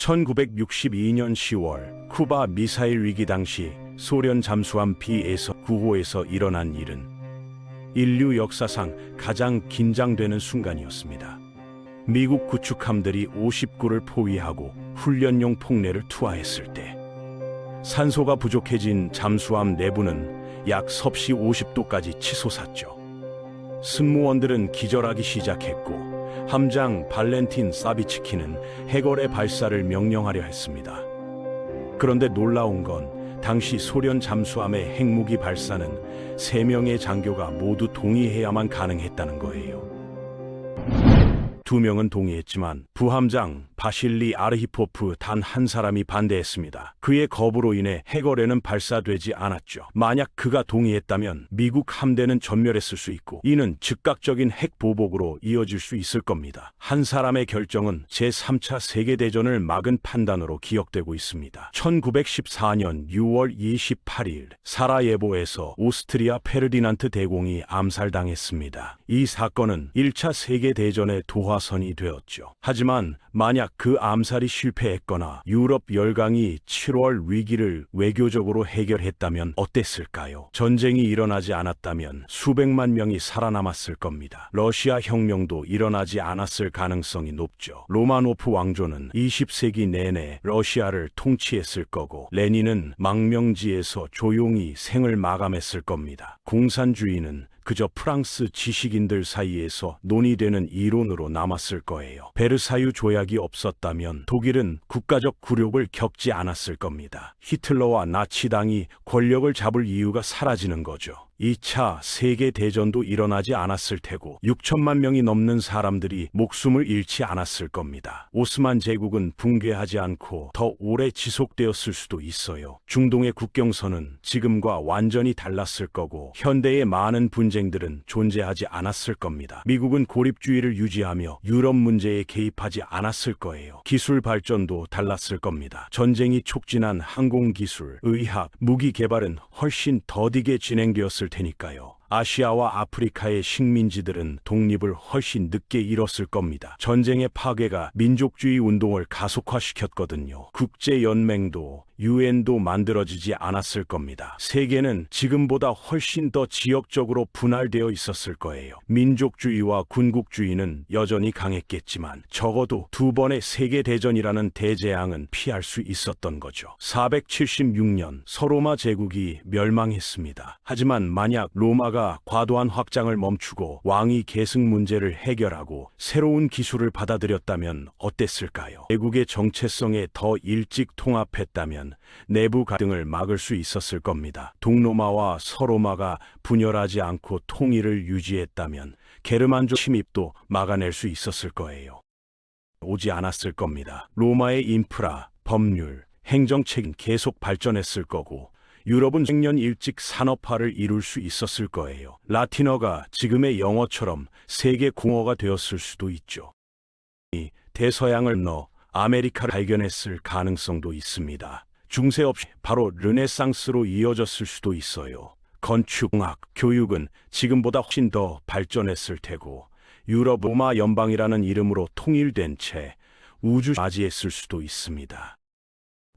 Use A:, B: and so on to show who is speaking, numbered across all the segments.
A: 1962년 10월 쿠바 미사일 위기 당시 소련 잠수함 B에서 9호에서 일어난 일은 인류 역사상 가장 긴장되는 순간이었습니다. 미국 구축함들이 59를 포위하고 훈련용 폭내를 투하했을 때 산소가 부족해진 잠수함 내부는 약 섭씨 50도까지 치솟았죠. 승무원들은 기절하기 시작했고 함장 발렌틴 사비치키는 해골의 발사를 명령하려 했습니다. 그런데 놀라운 건 당시 소련 잠수함의 핵무기 발사는 세 명의 장교가 모두 동의해야만 가능했다는 거예요. 두 명은 동의했지만 부함장 바실리 아르히포프 단 한 사람이 반대했습니다. 그의 거부로 인해 해거래는 발사되지 않았죠. 만약 그가 동의했다면 미국 함대는 전멸했을 수 있고 이는 즉각적인 핵 보복으로 이어질 수 있을 겁니다. 한 사람의 결정은 제3차 세계대전을 막은 판단으로 기억되고 있습니다. 1914년 6월 28일 사라예보에서 오스트리아 페르디난트 대공이 암살당했습니다. 이 사건은 1차 세계대전의 도화선이 되었죠. 하지만 만약 그 암살이 실패했거나 유럽 열강이 7월 위기를 외교적으로 해결했다면 어땠을까요? 전쟁이 일어나지 않았다면 수백만 명이 살아남았을 겁니다. 러시아 혁명도 일어나지 않았을 가능성이 높죠. 로마노프 왕조는 20세기 내내 러시아를 통치했을 거고 레닌은 망명지에서 조용히 생을 마감했을 겁니다. 공산주의는 그저 프랑스 지식인들 사이에서 논의되는 이론으로 남았을 거예요. 베르사유 조약이 없었다면 독일은 국가적 굴욕을 겪지 않았을 겁니다. 히틀러와 나치당이 권력을 잡을 이유가 사라지는 거죠. 2차 세계 대전도 일어나지 않았을 테고 6천만 명이 넘는 사람들이 목숨을 잃지 않았을 겁니다. 오스만 제국은 붕괴하지 않고 더 오래 지속되었을 수도 있어요. 중동의 국경선은 지금과 완전히 달랐을 거고 현대의 많은 분쟁들은 존재하지 않았을 겁니다. 미국은 고립주의를 유지하며 유럽 문제에 개입하지 않았을 거예요. 기술 발전도 달랐을 겁니다. 전쟁이 촉진한 항공 기술, 의학, 무기 개발은 훨씬 더디게 진행되었을 테니까요. 아시아와 아프리카의 식민지들은 독립을 훨씬 늦게 잃었을 겁니다. 전쟁의 파괴가 민족주의 운동을 가속화시켰거든요. 국제연맹도 유엔도 만들어지지 않았을 겁니다. 세계는 지금보다 훨씬 더 지역적으로 분할되어 있었을 거예요. 민족주의와 군국주의는 여전히 강했겠지만 적어도 두 번의 세계대전이라는 대재앙은 피할 수 있었던 거죠. 476년 서로마 제국이 멸망했습니다. 하지만 만약 로마가 과도한 확장을 멈추고 왕위 계승 문제를 해결하고 새로운 기술을 받아들였다면 어땠을까요? 제국의 정체성에 더 일찍 통합했다면 내부 갈등을 막을 수 있었을 겁니다. 동로마와 서로마가 분열하지 않고 통일을 유지했다면 게르만족 침입도 막아낼 수 있었을 거예요. 오지 않았을 겁니다. 로마의 인프라, 법률, 행정책은 계속 발전했을 거고 유럽은 생년 일찍 산업화를 이룰 수 있었을 거예요. 라틴어가 지금의 영어처럼 세계 공어가 되었을 수도 있죠. 이 대서양을 넣어 아메리카를 발견했을 가능성도 있습니다. 중세 없이 바로 르네상스로 이어졌을 수도 있어요. 건축학, 교육은 지금보다 훨씬 더 발전했을 테고 유럽 로마 연방이라는 이름으로 통일된 채 우주 맞이했을 수도 있습니다.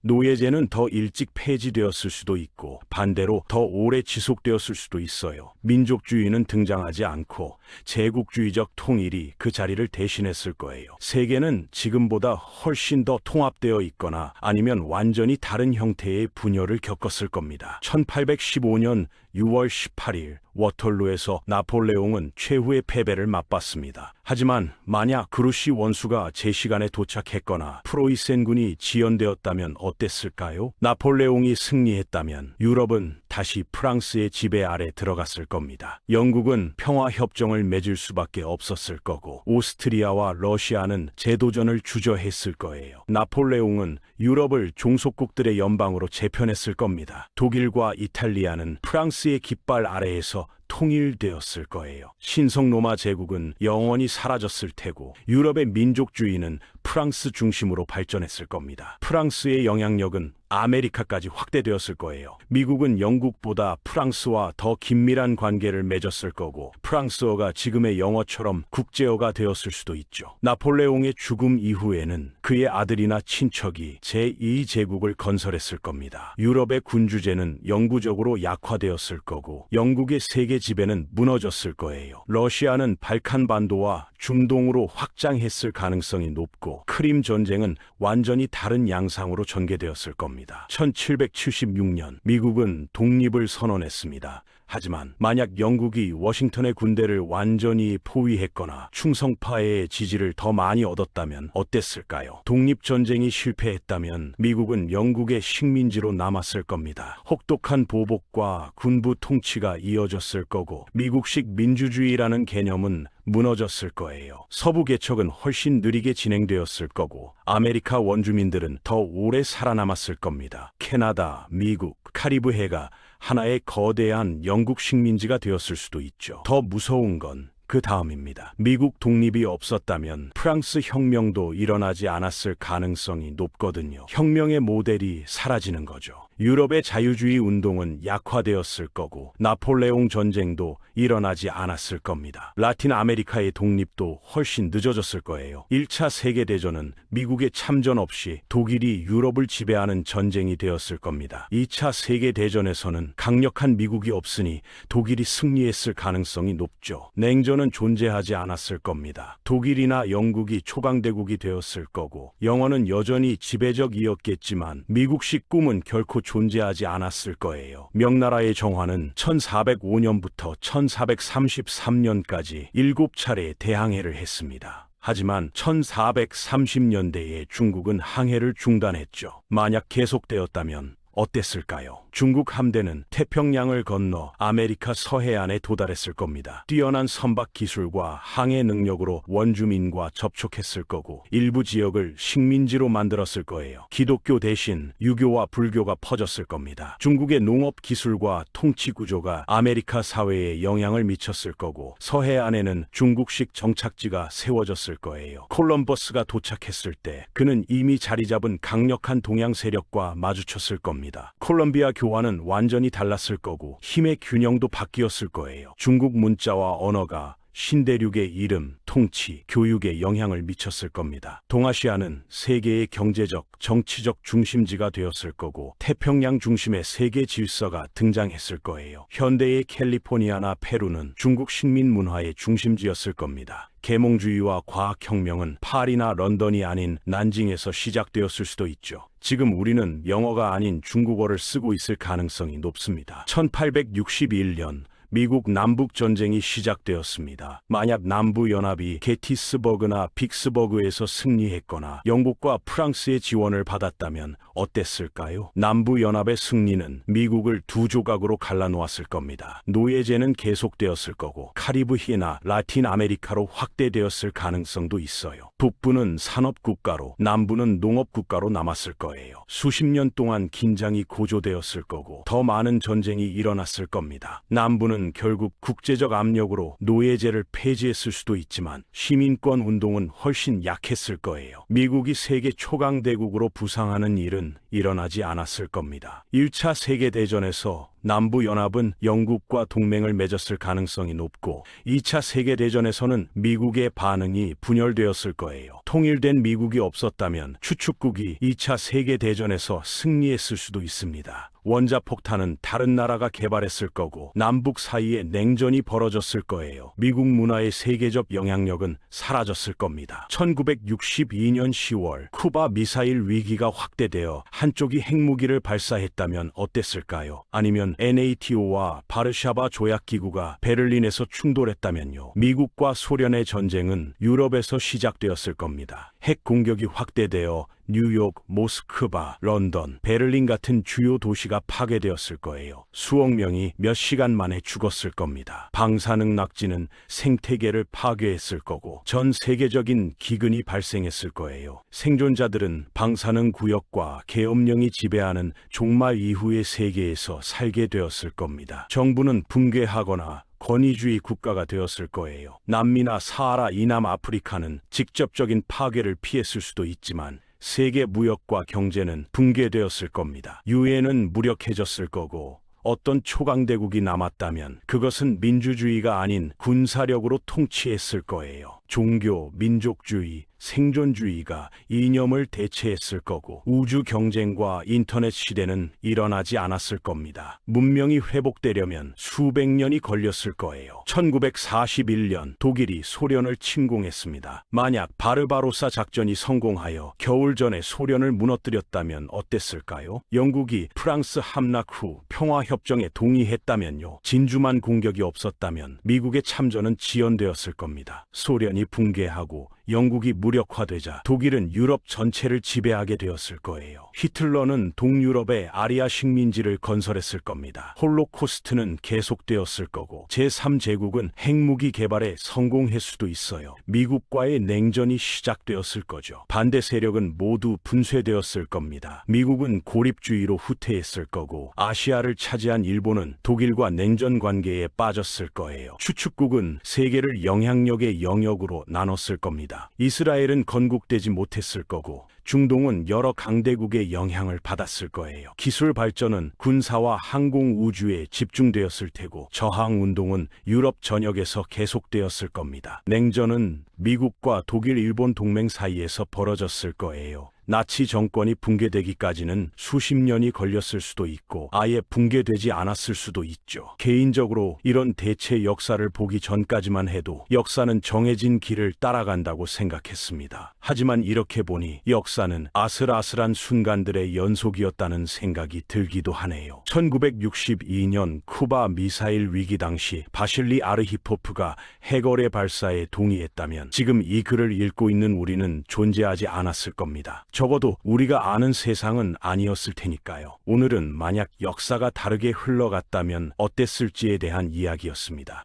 A: 노예제는 더 일찍 폐지되었을 수도 있고 반대로 더 오래 지속되었을 수도 있어요. 민족주의는 등장하지 않고 제국주의적 통일이 그 자리를 대신했을 거예요. 세계는 지금보다 훨씬 더 통합되어 있거나 아니면 완전히 다른 형태의 분열을 겪었을 겁니다. 1815년 6월 18일 워털루에서 나폴레옹은 최후의 패배를 맛봤습니다. 하지만 만약 그루시 원수가 제 시간에 도착했거나 프로이센군이 지연되었다면 어땠을까요? 나폴레옹이 승리했다면 유럽은 다시 프랑스의 지배 아래 들어갔을 겁니다. 영국은 평화 협정을 맺을 수밖에 없었을 거고 오스트리아와 러시아는 재도전을 주저했을 거예요. 나폴레옹은 유럽을 종속국들의 연방으로 재편했을 겁니다. 독일과 이탈리아는 프랑스 의 깃발 아래에서 통일되었을 거예요. 신성 로마 제국은 영원히 사라졌을 테고 유럽의 민족주의는 프랑스 중심으로 발전했을 겁니다. 프랑스의 영향력은 아메리카까지 확대되었을 거예요. 미국은 영국보다 프랑스와 더 긴밀한 관계를 맺었을 거고 프랑스어가 지금의 영어처럼 국제어가 되었을 수도 있죠. 나폴레옹의 죽음 이후에는 그의 아들이나 친척이 제2제국을 건설했을 겁니다. 유럽의 군주제는 영구적으로 약화되었을 거고 영국의 세계 지배는 무너졌을 거예요. 러시아는 발칸 반도와 중동으로 확장했을 가능성이 높고 크림 전쟁은 완전히 다른 양상으로 전개되었을 겁니다. 1776년 미국은 독립을 선언했습니다. 하지만 만약 영국이 워싱턴의 군대를 완전히 포위했거나 충성파의 지지를 더 많이 얻었다면 어땠을까요? 독립전쟁이 실패했다면 미국은 영국의 식민지로 남았을 겁니다. 혹독한 보복과 군부 통치가 이어졌을 거고 미국식 민주주의라는 개념은 무너졌을 거예요. 서부 개척은 훨씬 느리게 진행되었을 거고 아메리카 원주민들은 더 오래 살아남았을 겁니다. 캐나다, 미국, 카리브해가 하나의 거대한 영국 식민지가 되었을 수도 있죠. 더 무서운 건 그 다음입니다. 미국 독립이 없었다면 프랑스 혁명도 일어나지 않았을 가능성이 높거든요. 혁명의 모델이 사라지는 거죠. 유럽의 자유주의 운동은 약화되었을 거고 나폴레옹 전쟁도 일어나지 않았을 겁니다. 라틴 아메리카의 독립도 훨씬 늦어졌을 거예요. 1차 세계대전은 미국의 참전 없이 독일이 유럽을 지배하는 전쟁이 되었을 겁니다. 2차 세계대전에서는 강력한 미국이 없으니 독일이 승리했을 가능성이 높죠. 냉전은 존재하지 않았을 겁니다. 독일이나 영국이 초강대국이 되었을 거고 영어는 여전히 지배적이었겠지만 미국식 꿈은 결코 존재하지 않았을 거예요. 명나라의 정화는 1405년부터 1433년까지 7차례 대항해를 했습니다. 하지만 1430년대에 중국은 항해를 중단했죠. 만약 계속되었다면 어땠을까요? 중국 함대는 태평양을 건너 아메리카 서해안에 도달했을 겁니다. 뛰어난 선박 기술과 항해 능력으로 원주민과 접촉했을 거고 일부 지역을 식민지로 만들었을 거예요. 기독교 대신 유교와 불교가 퍼졌을 겁니다. 중국의 농업 기술과 통치 구조가 아메리카 사회에 영향을 미쳤을 거고 서해안에는 중국식 정착지가 세워졌을 거예요. 콜럼버스가 도착했을 때 그는 이미 자리 잡은 강력한 동양 세력과 마주쳤을 겁니다. 콜롬비아 교환은 완전히 달랐을 거고 힘의 균형도 바뀌었을 거예요. 중국 문자와 언어가 신대륙의 이름, 통치, 교육에 영향을 미쳤을 겁니다. 동아시아는 세계의 경제적, 정치적 중심지가 되었을 거고 태평양 중심의 세계 질서가 등장했을 거예요. 현대의 캘리포니아나 페루는 중국 식민 문화의 중심지였을 겁니다. 계몽주의와 과학혁명은 파리나 런던이 아닌 난징에서 시작되었을 수도 있죠. 지금 우리는 영어가 아닌 중국어를 쓰고 있을 가능성이 높습니다. 1861년 미국 남북 전쟁이 시작되었습니다. 만약 남부 연합이 게티스버그나 빅스버그에서 승리했거나 영국과 프랑스의 지원을 받았다면 어땠을까요? 남부 연합의 승리는 미국을 두 조각으로 갈라놓았을 겁니다. 노예제는 계속되었을 거고 카리브해나 라틴 아메리카로 확대되었을 가능성도 있어요. 북부는 산업 국가로 남부는 농업 국가로 남았을 거예요. 수십 년 동안 긴장이 고조되었을 거고 더 많은 전쟁이 일어났을 겁니다. 남부는 결국 국제적 압력으로 노예제를 폐지했을 수도 있지만 시민권 운동은 훨씬 약했을 거예요. 미국이 세계 초강대국으로 부상하는 일은 일어나지 않았을 겁니다. 1차 세계대전에서 남부연합은 영국과 동맹을 맺었을 가능성이 높고 2차 세계대전에서는 미국의 반응이 분열되었을 거예요. 통일된 미국이 없었다면 추축국이 2차 세계대전에서 승리했을 수도 있습니다. 원자폭탄은 다른 나라가 개발했을 거고 남북 사이에 냉전이 벌어졌을 거예요. 미국 문화의 세계적 영향력은 사라졌을 겁니다. 1962년 10월 쿠바 미사일 위기가 확대되어 한쪽이 핵무기를 발사했다면 어땠을까요? 아니면 NATO와 바르샤바 조약기구가 베를린에서 충돌했다면요. 미국과 소련의 전쟁은 유럽에서 시작되었을 겁니다. 핵 공격이 확대되어 뉴욕, 모스크바, 런던, 베를린 같은 주요 도시가 파괴되었을 거예요. 수억 명이 몇 시간 만에 죽었을 겁니다. 방사능 낙지는 생태계를 파괴했을 거고 전 세계적인 기근이 발생했을 거예요. 생존자들은 방사능 구역과 계엄령이 지배하는 종말 이후의 세계에서 살게 되었을 겁니다. 정부는 붕괴하거나 권위주의 국가가 되었을 거예요. 남미나 사하라 이남 아프리카는 직접적인 파괴를 피했을 수도 있지만 세계 무역과 경제는 붕괴되었을 겁니다. 유엔은 무력해졌을 거고 어떤 초강대국이 남았다면 그것은 민주주의가 아닌 군사력으로 통치했을 거예요. 종교, 민족주의, 생존주의가 이념을 대체했을 거고 우주 경쟁과 인터넷 시대는 일어나지 않았을 겁니다. 문명이 회복되려면 수백 년이 걸렸을 거예요. 1941년 독일이 소련을 침공했습니다. 만약 바르바로사 작전이 성공하여 겨울 전에 소련을 무너뜨렸다면 어땠을까요? 영국이 프랑스 함락 후 평화협정에 동의했다면요. 진주만 공격이 없었다면 미국의 참전은 지연되었을 겁니다. 소련 이 붕괴하고 영국이 무력화되자 독일은 유럽 전체를 지배하게 되었을 거예요. 히틀러는 동유럽에 아리아 식민지를 건설했을 겁니다. 홀로코스트는 계속되었을 거고 제3제국은 핵무기 개발에 성공할 수도 있어요. 미국과의 냉전이 시작되었을 거죠. 반대 세력은 모두 분쇄되었을 겁니다. 미국은 고립주의로 후퇴했을 거고 아시아를 차지한 일본은 독일과 냉전 관계에 빠졌을 거예요. 추축국은 세계를 영향력의 영역으로 나눴을 겁니다. 이스라엘은 건국되지 못했을 거고 중동은 여러 강대국의 영향을 받았을 거예요. 기술 발전은 군사와 항공 우주에 집중되었을 테고 저항 운동은 유럽 전역에서 계속되었을 겁니다. 냉전은 미국과 독일 일본 동맹 사이에서 벌어졌을 거예요. 나치 정권이 붕괴되기까지는 수십 년이 걸렸을 수도 있고 아예 붕괴되지 않았을 수도 있죠. 개인적으로 이런 대체 역사를 보기 전까지만 해도 역사는 정해진 길을 따라간다고 생각했습니다. 하지만 이렇게 보니 역사 는 아슬아슬한 순간들의 연속이었다는 생각이 들기도 하네요. 1962년 쿠바 미사일 위기 당시 바실리 아르히포프가 해거래 발사에 동의했다면 지금 이 글을 읽고 있는 우리는 존재하지 않았을 겁니다. 적어도 우리가 아는 세상은 아니었을 테니까요. 오늘은 만약 역사가 다르게 흘러갔다면 어땠을지에 대한 이야기였습니다.